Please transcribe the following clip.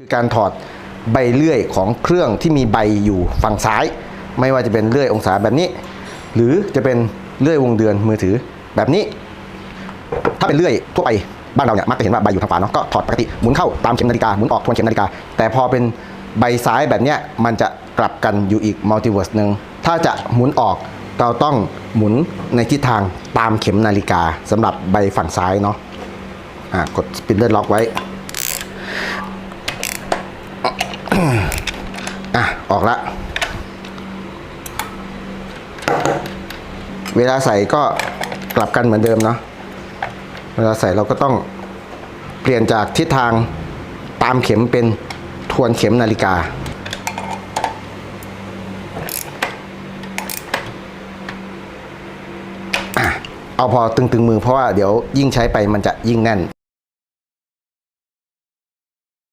คือการถอดใบเลื่อยของเครื่องที่มีใบอยู่ฝั่งซ้าย ไม่ว่าจะเป็นเลื่อยองศาแบบนี้ หรือจะเป็นเลื่อยวงเดือนมือถือแบบนี้ ถ้าเป็นเลื่อยทั่วไปบ้านเราเนี่ยมักจะเห็นว่าใบอยู่ทางขวาเนาะก็ถอดปกติหมุนเข้าตามเข็มนาฬิกาหมุนออกทวนเข็มนาฬิกา แต่พอเป็นใบซ้ายแบบเนี้ยมันจะกลับกันอยู่อีกมัลติเวิร์สหนึ่งถ้าจะหมุนออกเราต้องหมุนในทิศทางตามเข็มนาฬิกาสำหรับใบฝั่งซ้ายเนาะอ่ากดสปินเดอร์ล็อกไว้ อะ ออกละ เวลาใส่ก็กลับกันเหมือนเดิมเนาะ เวลาใส่เราก็ต้องเปลี่ยนจากทิศทางตามเข็มเป็นทวนเข็มนาฬิกาอเอาพอตึงๆมือเพราะว่าเดี๋ยวยิ่งใช้ไปมันจะยิ่งแน่น